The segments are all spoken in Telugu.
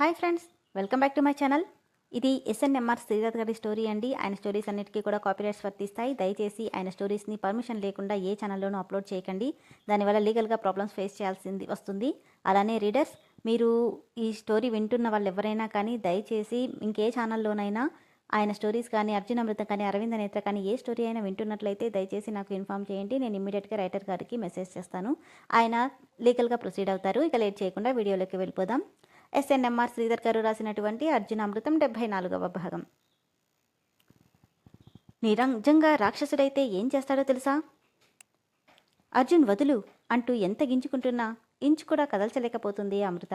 Hi friends welcome back to my channel. ఇది ఎస్ఎన్ఎంఆర్ శ్రీరథ్ గారి స్టోరీ అండి. ఆయన స్టోరీస్ అన్నిటికీ కూడా కాపీరైట్స్ వర్తిస్తాయి. దయచేసి ఆయన స్టోరీస్ని పర్మిషన్ లేకుండా ఏ ఛానల్లోనూ అప్లోడ్ చేయకండి. దానివల్ల లీగల్గా ప్రాబ్లమ్స్ ఫేస్ చేయాల్సింది వస్తుంది. అలానే రీడర్స్ మీరు ఈ స్టోరీ వింటున్న వాళ్ళు ఎవరైనా కానీ దయచేసి ఇంకే ఛానల్లోనైనా ఆయన స్టోరీస్ కానీ అర్జున అమృతం కానీ అరవింద నేత్ర కానీ ఏ స్టోరీ అయినా వింటున్నట్లయితే దయచేసి నాకు ఇన్ఫామ్ చేయండి. నేను ఇమ్మీడియట్గా రైటర్ గారికి మెసేజ్ చేస్తాను. ఆయన లీగల్గా ప్రొసీడ్ అవుతారు. ఇక లేట్ చేయకుండా వీడియోలోకి వెళ్ళిపోదాం. ఎస్ఎన్ఎంఆర్ శ్రీధర్ గారు రాసినటువంటి అర్జున అమృతం డెబ్బై నాలుగవ భాగం. నిరంజంగా రాక్షసుడైతే ఏం చేస్తాడో తెలుసా? అర్జున్ వదులు అంటూ ఎంత గింజుకుంటున్నా ఇంచు కూడా కదల్చలేకపోతుంది అమృత.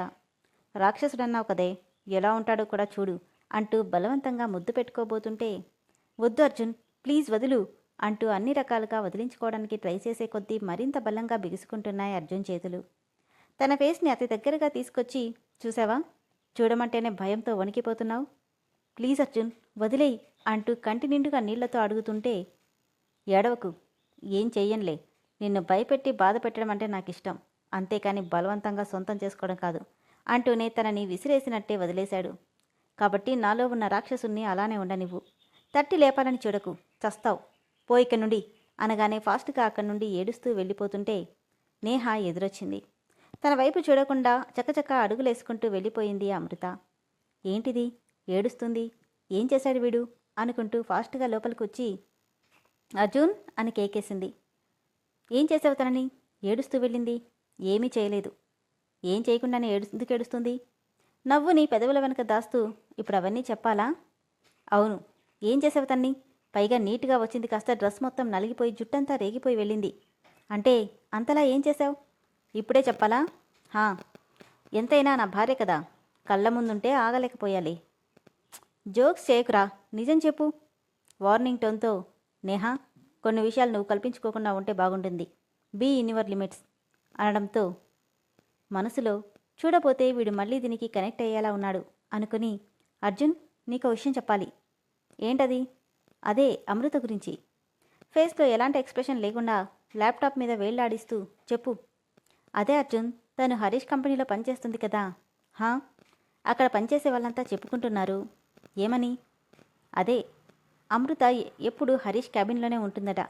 రాక్షసుడన్నావు కదే ఎలా ఉంటాడో కూడా చూడు అంటూ బలవంతంగా ముద్దు పెట్టుకోబోతుంటే వద్దు అర్జున్ ప్లీజ్ వదులు అంటూ అన్ని రకాలుగా వదిలించుకోవడానికి ట్రై చేసే కొద్దీ మరింత బలంగా బిగుసుకుంటున్నాయి అర్జున్ చేతులు. తన ఫేస్ని అతి దగ్గరగా తీసుకొచ్చి చూసావా? చూడమంటేనే భయంతో వణికిపోతున్నావు. ప్లీజ్ అర్జున్ వదిలేయి అంటూ కంటి నిండుగా నీళ్ళతో అడుగుతుంటే ఏడవకు ఏం చెయ్యనులే. నిన్ను భయపెట్టి బాధ పెట్టడం అంటే నాకు ఇష్టం అంతేకాని బలవంతంగా సొంతం చేసుకోవడం కాదు అంటూనే తనని విసిరేసినట్టే వదిలేశాడు. కాబట్టి నాలో ఉన్న రాక్షసుని అలానే ఉండనివ్వు తట్టి లేపాలని చూడకు చస్తావు. పోయిక నుండి అనగానే ఫాస్ట్గా అక్కడి నుండి ఏడుస్తూ వెళ్ళిపోతుంటే నేహ ఎదురొచ్చింది. తన వైపు చూడకుండా చకచక అడుగులేసుకుంటూ వెళ్ళిపోయింది అమృత. ఏంటిది? ఏడుస్తుంది? ఏం చేశాడు వీడు? అనుకుంటూ ఫాస్ట్గా లోపలికి వచ్చి అర్జున్ అని కేకేసింది. ఏం చేసావు తనని? ఏడుస్తూ వెళ్ళింది. ఏమీ చేయలేదు. ఏం చేయకుండానే ఏడు ఎందుకు ఏడుస్తుంది? నవ్వు నీ పెదవుల వెనక దాస్తూ ఇప్పుడు అవన్నీ చెప్పాలా? అవును. ఏం చేసావు తన్ని? పైగా నీట్గా వచ్చింది కాస్త డ్రెస్ మొత్తం నలిగిపోయి జుట్టంతా రేగిపోయి వెళ్ళింది. అంటే అంతలా ఏం చేసావు ఇప్పుడే చెప్పాలా? హా ఎంతైనా నా భార్య కదా. కళ్ళ ముందుంటే ఆగలేకపోయాలి. జోక్స్ చేయకురా. నిజం చెప్పు. వార్నింగ్ టోన్తో నేహా కొన్ని విషయాలు నువ్వు కల్పించుకోకుండా ఉంటే బాగుంటుంది. బీ ఇన్ యువర్ లిమిట్స్ అనడంతో మనసులో చూడపోతే వీడు మళ్ళీ దీనికి కనెక్ట్ అయ్యేలా ఉన్నాడు అనుకుని అర్జున్ నీకు విషయం చెప్పాలి. ఏంటది? అదే అమృత గురించి. ఫేస్లో ఎలాంటి ఎక్స్ప్రెషన్ లేకుండా ల్యాప్టాప్ మీద వేళ్ళాడిస్తూ చెప్పు. అదే అర్జున్ తను హరీష్ కంపెనీలో పనిచేస్తుంది కదా. హా? అక్కడ పనిచేసే వాళ్ళంతా చెప్పుకుంటున్నారు. ఏమని? అదే అమృత ఎప్పుడు హరీష్ క్యాబిన్లోనే ఉంటుందట.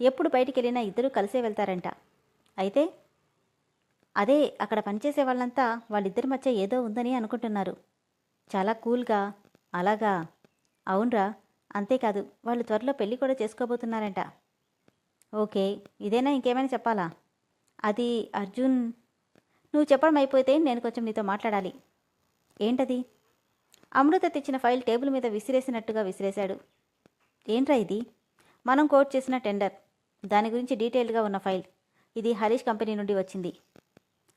ఎప్పుడు బయటికి వెళ్ళినా ఇద్దరూ కలిసే వెళ్తారంట. అయితే అదే అక్కడ పనిచేసే వాళ్ళంతా వాళ్ళిద్దరి మధ్య ఏదో ఉందని అనుకుంటున్నారు. చాలా కూల్గా అలాగా. అవునరా అంతేకాదు వాళ్ళు త్వరలో పెళ్ళి కూడా చేసుకోబోతున్నారంట. ఓకే ఇదేనా ఇంకేమైనా చెప్పాలా? అది అర్జున్ నువ్వు చెప్పడం అయిపోతే నేను కొంచెం నీతో మాట్లాడాలి. ఏంటది? అమృత తెచ్చిన ఫైల్ టేబుల్ మీద విసిరేసినట్టుగా విసిరేశాడు. ఏంట్రా ఇది? మనం కోట్ చేసిన టెండర్. దాని గురించి డీటెయిల్డ్గా ఉన్న ఫైల్. ఇది హరీష్ కంపెనీ నుండి వచ్చింది.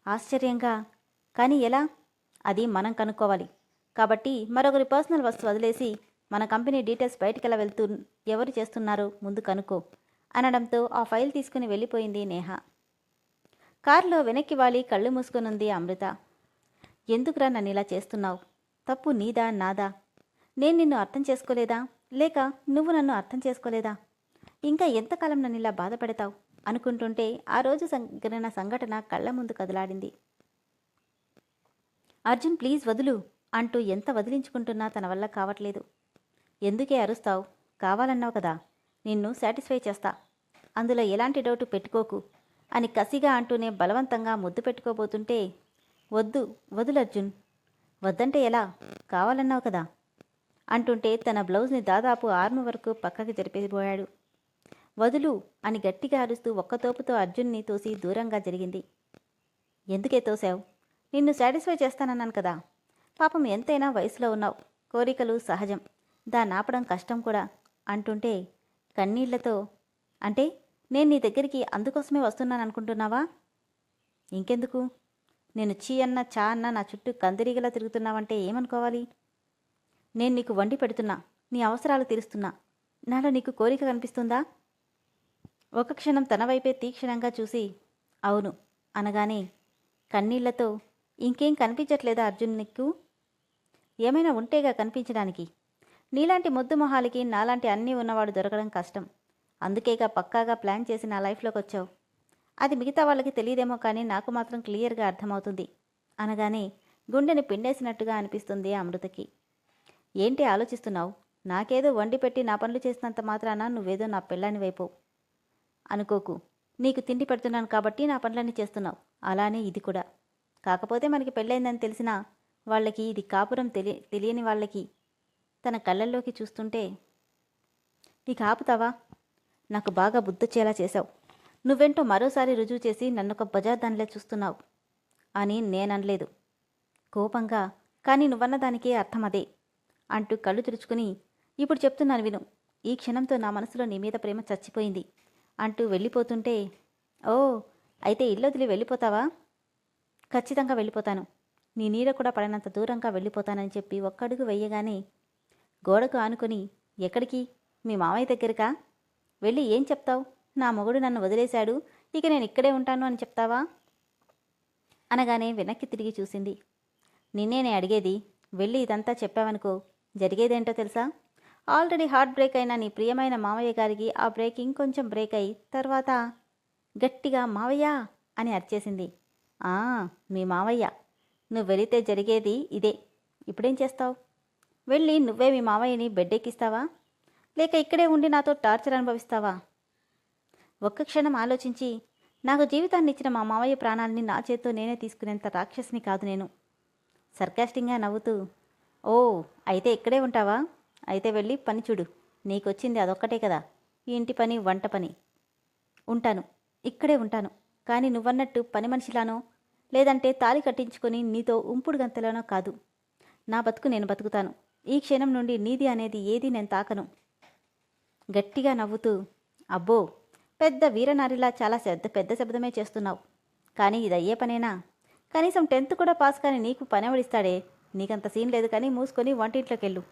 ఆశ్చర్యంగా. కానీ ఎలా? అది మనం కనుక్కోవాలి. కాబట్టి మరొకరి పర్సనల్ వస్తువు వదిలేసి మన కంపెనీ డీటెయిల్స్ బయటికెలా వెళ్తూ ఎవరు చేస్తున్నారో ముందు కనుక్కో అనడంతో ఆ ఫైల్ తీసుకుని వెళ్ళిపోయింది నేహ. కారులో వెనక్కి వాలి కళ్ళు మూసుకొనుంది అమృత. ఎందుకురా నన్ను ఇలా చేస్తున్నావు? తప్పు నీదా నాదా? నేను నిన్ను అర్థం చేసుకోలేదా? లేక నువ్వు నన్ను అర్థం చేసుకోలేదా? ఇంకా ఎంతకాలం నన్ను ఇలా బాధపడతావు? అనుకుంటుంటే ఆ రోజు సంఘటన సంఘటన కళ్ళ ముందు కదలాడింది. అర్జున్ ప్లీజ్ వదులు అంటూ ఎంత వదిలించుకుంటున్నా తన వల్ల కావట్లేదు. ఎందుకే అరుస్తావు? కావాలన్నావు కదా. నిన్ను సాటిస్ఫై చేస్తా. అందులో ఎలాంటి డౌట్ పెట్టుకోకు. అని కసిగా అంటూనే బలవంతంగా ముద్దు పెట్టుకోబోతుంటే వద్దు వదులు అర్జున్. వద్దంటే ఎలా? కావాలన్నావు కదా. అంటుంటే తన బ్లౌజ్ని దాదాపు ఆర్మ్ వరకు పక్కకి జరిపేసిపోయాడు. వదులు అని గట్టిగా అరుస్తూ ఒక్కతోపుతో అర్జున్ని తోసి దూరంగా జరిగింది. ఎందుకే తోసావు? నిన్ను సాటిస్ఫై చేస్తానన్నాను కదా. పాపం ఎంతైనా వయసులో ఉన్నావు. కోరికలు సహజం. దాన్ని ఆపడం కష్టం కూడా. అంటుంటే కన్నీళ్ళతో అంటే నేను నీ దగ్గరికి అందుకోసమే వస్తున్నాను అనుకుంటున్నావా? ఇంకెందుకు? నేను చీ అన్న చా అన్న నా చుట్టూ కందిరీగలా తిరుగుతున్నావంటే ఏమనుకోవాలి? నేను నీకు వండి పెడుతున్నా నీ అవసరాలు తీరుస్తున్నా. నాలో నీకు కోరిక కనిపిస్తుందా? ఒక క్షణం తన వైపే తీక్షణంగా చూసి అవును అనగానే కన్నీళ్ళతో ఇంకేం కనిపించట్లేదా అర్జున్ నీకు? ఏమైనా ఉంటేగా కనిపించడానికి. నీలాంటి ముద్దు మొహాలకి నాలాంటి అన్నీ ఉన్నవాడు దొరకడం కష్టం. అందుకేగా పక్కాగా ప్లాన్ చేసి నా లైఫ్లోకి వచ్చావు. అది మిగతా వాళ్ళకి తెలియదేమో కానీ నాకు మాత్రం క్లియర్గా అర్థమవుతుంది. అనగానే గుండెని పిండేసినట్టుగా అనిపిస్తుంది అమృతకి. ఏంటి ఆలోచిస్తున్నావు? నాకేదో వండి పెట్టి నా పనులు చేసినంత మాత్రాన నువ్వేదో నా పెళ్ళాని వైపు. అనుకోకు. నీకు తిండి పెడుతున్నాను కాబట్టి నా పనులన్నీ చేస్తున్నావు. అలానే ఇది కూడా. కాకపోతే మనకి పెళ్ళైందని తెలిసినా వాళ్ళకి ఇది కాపురం తెలియ తెలియని వాళ్ళకి తన కళ్ళల్లోకి చూస్తుంటే ఇక ఆపుతావా? నాకు బాగా బుద్ధొచ్చేలా చేశావు. నువ్వెంటో మరోసారి రుజువు చేసి నన్నొక బజార్దానిలా చూస్తున్నావు అని నేననలేదు. కోపంగా కానీ నువ్వన్న దానికే అర్థం అదే అంటూ కళ్ళు తుడుచుకుని ఇప్పుడు చెప్తున్నాను విను ఈ క్షణంతో నా మనసులో నీ మీద ప్రేమ చచ్చిపోయింది అంటూ వెళ్ళిపోతుంటే ఓ అయితే ఇల్లు వదిలి వెళ్ళిపోతావా? ఖచ్చితంగా వెళ్ళిపోతాను. నీ నీడ కూడా పడినంత దూరంగా వెళ్ళిపోతానని చెప్పి ఒక్కడుగు వెయ్యగానే గోడకు ఆనుకొని ఎక్కడికి? మీ మామయ్య దగ్గరకా? వెళ్ళి ఏం చెప్తావు? నా మొగుడు నన్ను వదిలేశాడు. ఇక నేను ఇక్కడే ఉంటాను అని చెప్తావా? అనగానే వెనక్కి తిరిగి చూసింది. నిన్నేనే అడిగేది వెళ్ళి ఇదంతా చెప్పావనుకో జరిగేదేంటో తెలుసా? ఆల్రెడీ హార్ట్ బ్రేక్ అయిన నీ ప్రియమైన మావయ్య గారికి ఆ బ్రేక్ ఇంకొంచెం బ్రేక్ అయి తర్వాత గట్టిగా మావయ్య అని అరిచేసింది. ఆ మీ మావయ్య నువ్వు వెళితే జరిగేది ఇదే. ఇప్పుడేం చేస్తావు? వెళ్ళి నువ్వే మీ మావయ్యని బెడ్ ఎక్కిస్తావా? లేక ఇక్కడే ఉండి నాతో టార్చర్ అనుభవిస్తావా? ఒక్క క్షణం ఆలోచించి నాకు జీవితాన్ని ఇచ్చిన మా మావయ్య ప్రాణాలని నా చేత్తో నేనే తీసుకునేంత రాక్షసిని కాదు నేను. సర్కాస్టింగ్గా నవ్వుతూ ఓ అయితే ఇక్కడే ఉంటావా? అయితే వెళ్ళి పని చూడు. నీకొచ్చింది అదొక్కటే కదా. ఇంటి పని వంట పని. ఉంటాను. ఇక్కడే ఉంటాను. కానీ నువ్వన్నట్టు పని మనిషిలానో లేదంటే తాళి కట్టించుకొని నీతో ఉంపుడు గంతలోనో కాదు. నా బతుకు నేను బతుకుతాను. ఈ క్షణం నుండి నీది అనేది ఏది నేను తాకను. గట్టిగా నవ్వుతూ అబ్బో పెద్ద వీరనారిలా చాలా పెద్ద పెద్ద శబ్దమే చేస్తున్నావు. కానీ ఇది అయ్యే పనేనా? కనీసం టెన్త్ కూడా పాస్ కానీ నీకు పనెవడిస్తాడే? నీకంత సీన్ లేదు కానీ మూసుకొని వంటింట్లోకి వెళ్ళు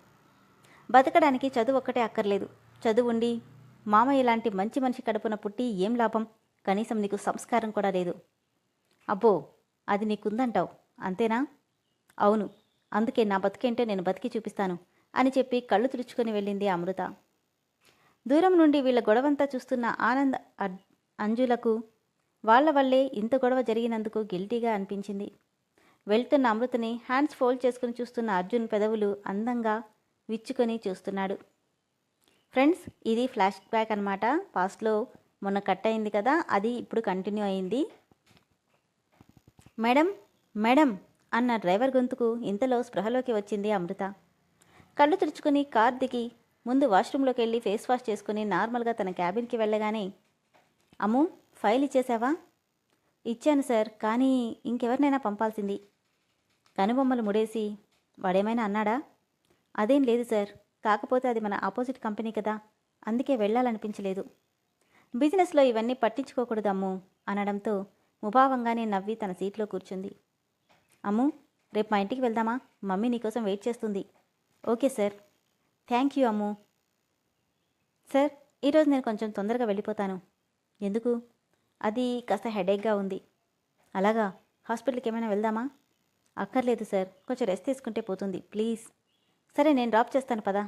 బతకడానికి చదువు ఒక్కటే అక్కర్లేదు. చదువు ఉండి మామయ్య లాంటి మంచి మనిషి కడుపున పుట్టి ఏం లాభం? కనీసం నీకు సంస్కారం కూడా లేదు. అబ్బో అది నీకుందంటావు. అంతేనా? అవును. అందుకే నా బతికేంటో నేను బతికి చూపిస్తాను. అని చెప్పి కళ్ళు తుడుచుకొని వెళ్ళింది అమృత. దూరం నుండి వీళ్ళ గొడవంతా చూస్తున్న ఆనంద్ అంజులకు వాళ్ళ వల్లే ఇంత గొడవ జరిగినందుకు గిల్టీగా అనిపించింది. వెళ్తున్న అమృతని హ్యాండ్స్ ఫోల్డ్ చేసుకుని చూస్తున్న అర్జున్ పెదవులు అందంగా విచ్చుకొని చూస్తున్నాడు. ఫ్రెండ్స్ ఇది ఫ్లాష్ బ్యాక్ అనమాట పాస్ట్లో మొన్న కట్ అయింది కదా అది ఇప్పుడు కంటిన్యూ అయింది. మేడం మేడం అన్న డ్రైవర్ గొంతుకు ఇంతలో స్పృహలోకి వచ్చింది అమృత. కళ్ళు తుడుచుకుని కార్ దిగి ముందు వాష్రూమ్లోకి వెళ్ళి ఫేస్ వాష్ చేసుకుని నార్మల్గా తన క్యాబిన్కి వెళ్ళగానే అమ్ము ఫైల్ ఇచ్చేసావా? ఇచ్చాను సార్ కానీ ఇంకెవరినైనా పంపాల్సింది. కనుబొమ్మలు ముడేసి వాడేమైనా అన్నాడా? అదేం లేదు సార్ కాకపోతే అది మన ఆపోజిట్ కంపెనీ కదా అందుకే వెళ్ళాలనిపించలేదు. బిజినెస్లో ఇవన్నీ పట్టించుకోకూడదు అమ్ము అనడంతో ముభావంగానే నవ్వి తన సీట్లో కూర్చుంది. అమ్ము రేపు మా ఇంటికి వెళ్దామా? మమ్మీ నీకోసం వెయిట్ చేస్తుంది. Okay sir. Thank you Ammu. Sir ఈరోజు నేను కొంచెం తొందరగా వెళ్ళిపోతాను. ఎందుకు? అది కాస్త హెడేక్గా ఉంది. అలాగా? హాస్పిటల్కి ఏమైనా వెళ్దామా? అక్కర్లేదు సార్ కొంచెం రెస్ట్ తీసుకుంటే పోతుంది ప్లీజ్ సరే నేను డ్రాప్ చేస్తాను పదా.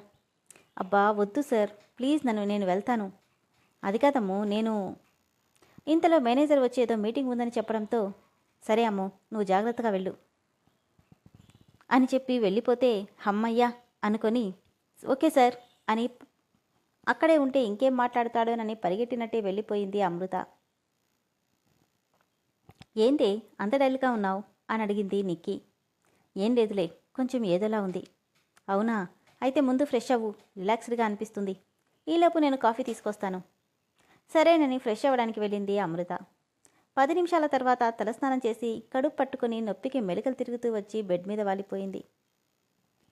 అబ్బా వద్దు సార్ ప్లీజ్ నన్ను నేను వెళ్తాను. అది కాదమ్ము నేను ఇంతలో మేనేజర్ వచ్చి ఏదో మీటింగ్ ఉందని చెప్పడంతో సరే అమ్ము నువ్వు జాగ్రత్తగా వెళ్ళు. అని చెప్పి వెళ్ళిపోతే హమ్మయ్యా అనుకొని ఓకే సార్ అని అక్కడే ఉంటే ఇంకేం మాట్లాడతాడోనని పరిగెట్టినట్టే వెళ్ళిపోయింది అమృత. ఏంది అంత డల్గా ఉన్నావు? అని అడిగింది నిక్కీ. ఏం లేదులే కొంచెం ఏదోలా ఉంది. అవునా? అయితే ముందు ఫ్రెష్ అవ్వు రిలాక్స్డ్గా అనిపిస్తుంది. ఈలోపు నేను కాఫీ తీసుకొస్తాను. సరేనని ఫ్రెష్ అవ్వడానికి వెళ్ళింది అమృత. పది నిమిషాల తర్వాత తలస్నానం చేసి కడుపు పట్టుకుని నొప్పికి మెలికలు తిరుగుతూ వచ్చి బెడ్ మీద వాలిపోయింది.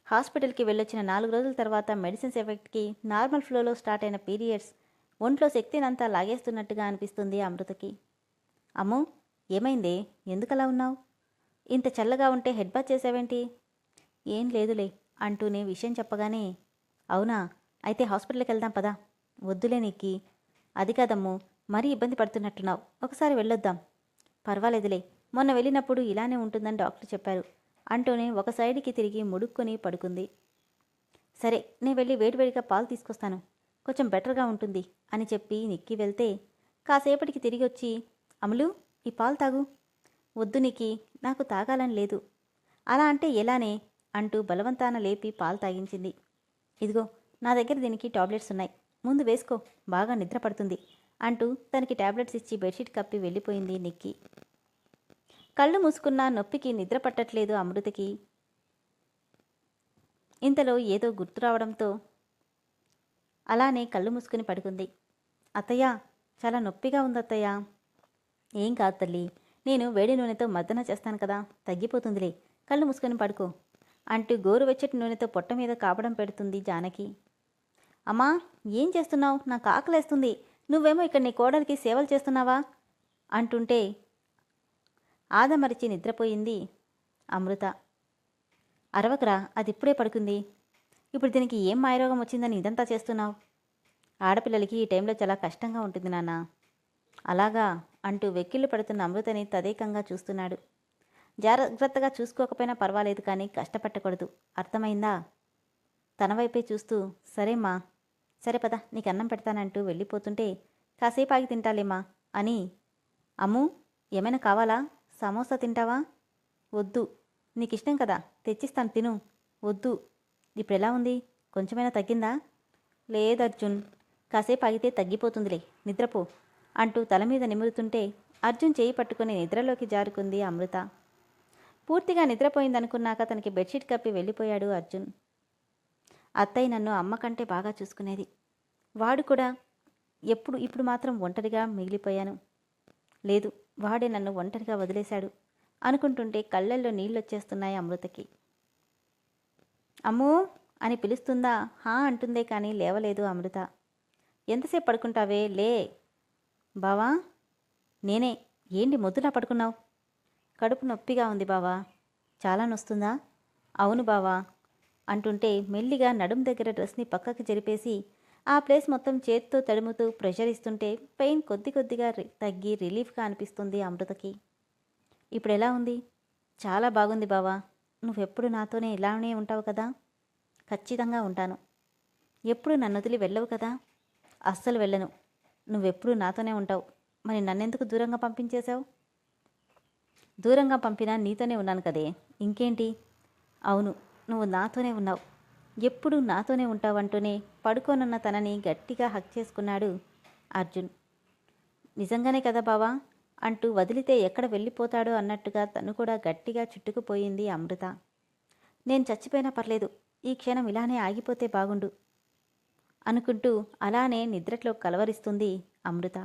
హాస్పిటల్కి వెళ్ళొచ్చిన నాలుగు రోజుల తర్వాత మెడిసిన్స్ ఎఫెక్ట్కి నార్మల్ ఫ్లోలో స్టార్ట్ అయిన పీరియడ్స్ ఒంట్లో శక్తినంతా లాగేస్తున్నట్టుగా అనిపిస్తుంది అమృతకి. అమ్మో ఏమైందే? ఎందుకలా ఉన్నావు? ఇంత చల్లగా ఉంటే హెడ్ బాత్ చేసావేంటి? ఏం లేదులే అంటూనే విషయం చెప్పగానే అవునా అయితే హాస్పిటల్కి వెళ్దాం పదా. వద్దులే నీకి. అది కాదమ్ము మరీ ఇబ్బంది పడుతున్నట్టున్నావు. ఒకసారి వెళ్ళొద్దాం. పర్వాలేదులే మొన్న వెళ్ళినప్పుడు ఇలానే ఉంటుందని డాక్టర్ చెప్పారు. అంటూనే ఒక సైడ్కి తిరిగి ముడుక్కొని పడుకుంది. సరే నేను వెళ్ళి వేడివేడిగా పాలు తీసుకొస్తాను. కొంచెం బెటర్గా ఉంటుంది అని చెప్పి నిక్కి వెళ్తే కాసేపటికి తిరిగి వచ్చి అమలు ఈ పాలు తాగు. వద్దు నీకి నాకు తాగాలని లేదు. అలా అంటే ఎలానే? అంటూ బలవంతాన లేపి పాలు తాగించింది. ఇదిగో నా దగ్గర దీనికి టాబ్లెట్స్ ఉన్నాయి. ముందు వేసుకో బాగా నిద్ర పడుతుంది అంటూ తనకి టాబ్లెట్స్ ఇచ్చి బెడ్షీట్ కప్పి వెళ్ళిపోయింది నిక్కి. కళ్ళు మూసుకున్న నొప్పికి నిద్ర పట్టట్లేదు అమృతకి. ఇంతలో ఏదో గుర్తు రావడంతో అలానే కళ్ళు మూసుకుని పడుకుంది. అత్తయ్య చాలా నొప్పిగా ఉంది అత్తయ్య. ఏం కాదు తల్లి నేను వేడి నూనెతో మద్దన చేస్తాను కదా తగ్గిపోతుందిలే. కళ్ళు మూసుకొని పడుకో. అంటూ గోరువెచ్చటి నూనెతో పొట్ట మీద కాపడం పెడుతుంది జానకి. అమ్మా ఏం చేస్తున్నావు? నాకు ఆకలేస్తుంది. నువ్వేమో ఇక్కడ నీ కోడలికి సేవలు చేస్తున్నావా? అంటుంటే ఆదమరిచి నిద్రపోయింది అమృత. అరవకరా అది ఇప్పుడే పడుకుంది. ఇప్పుడు దీనికి ఏం మాయరోగం వచ్చిందని ఇదంతా చేస్తున్నావు? ఆడపిల్లలకి ఈ టైంలో చాలా కష్టంగా ఉంటుంది నాన్న. అలాగా అంటూ వెక్కిళ్ళు పడుతున్న అమృతని తదేకంగా చూస్తున్నాడు. జాగ్రత్తగా చూసుకోకపోయినా పర్వాలేదు కానీ కష్టపట్టకూడదు. అర్థమైందా? తన వైపే చూస్తూ సరేమ్మా సరే పద నీకు అన్నం పెడతానంటూ వెళ్ళిపోతుంటే కాసేపు ఆగి తింటాలేమ్మా అని అమ్ము ఏమైనా కావాలా? సమోసా తింటావా? వద్దు. నీకు ఇష్టం కదా. తెచ్చిస్తాను తిను. వద్దు. ఇప్పుడు ఎలా ఉంది? కొంచెమైనా తగ్గిందా? లేదు అర్జున్. కాసేపు ఆగితే తగ్గిపోతుందిలే. నిద్రపో అంటూ తల మీద నిమురుతుంటే అర్జున్ చేయి పట్టుకుని నిద్రలోకి జారుకుంది అమృత. పూర్తిగా నిద్రపోయిందనుకున్నాక తనకి బెడ్షీట్ కప్పి వెళ్ళిపోయాడు అర్జున్. అత్తయ్య నన్ను అమ్మ కంటే బాగా చూసుకునేది. వాడు కూడా ఎప్పుడు ఇప్పుడు మాత్రం ఒంటరిగా మిగిలిపోయాను. లేదు వాడే నన్ను ఒంటరిగా వదిలేశాడు అనుకుంటుంటే కళ్ళల్లో నీళ్ళొచ్చేస్తున్నాయి అమృతకి. అమ్మూ! అని పిలుస్తుందా? హా అంటుందే కానీ లేవలేదు అమృత. ఎంతసేపు పడుకుంటావే? లే. బావా! నేనే. ఏంటి మొద్దులా పడుకున్నావు? కడుపు నొప్పిగా ఉంది బావా. చాలా నొస్తుందా? అవును బావా అంటుంటే మెల్లిగా నడుం దగ్గర డ్రెస్ని పక్కకి జరిపేసి ఆ ప్లేస్ మొత్తం చేత్తో తడుముతూ ప్రెషర్ ఇస్తుంటే పెయిన్ కొద్ది కొద్దిగా రి- తగ్గి రిలీఫ్గా అనిపిస్తుంది అమృతకి. ఇప్పుడు ఎలా ఉంది? చాలా బాగుంది బావా. నువ్వెప్పుడు నాతోనే ఇలానే ఉంటావు కదా? ఖచ్చితంగా ఉంటాను. ఎప్పుడు నన్ను వదిలి వెళ్ళవు కదా? అస్సలు వెళ్ళను. నువ్వెప్పుడు నాతోనే ఉంటావు. మరి నన్నెందుకు దూరంగా పంపించేశావు? దూరంగా పంపినా నీతోనే ఉన్నాను కదే. ఇంకేంటి? అవును నువ్వు నాతోనే ఉన్నావు. ఎప్పుడు నాతోనే ఉంటావంటూనే పడుకోనున్న తనని గట్టిగా హక్ చేసుకున్నాడు అర్జున్. నిజంగానే కదా బావా? అంటూ వదిలితే ఎక్కడ వెళ్ళిపోతాడో అన్నట్టుగా తను కూడా గట్టిగా చుట్టుకుపోయింది అమృత. నేను చచ్చిపోయినా పర్లేదు ఈ క్షణం ఇలానే ఆగిపోతే బాగుండు అనుకుంటూ అలానే నిద్రలో కలవరిస్తుంది అమృత.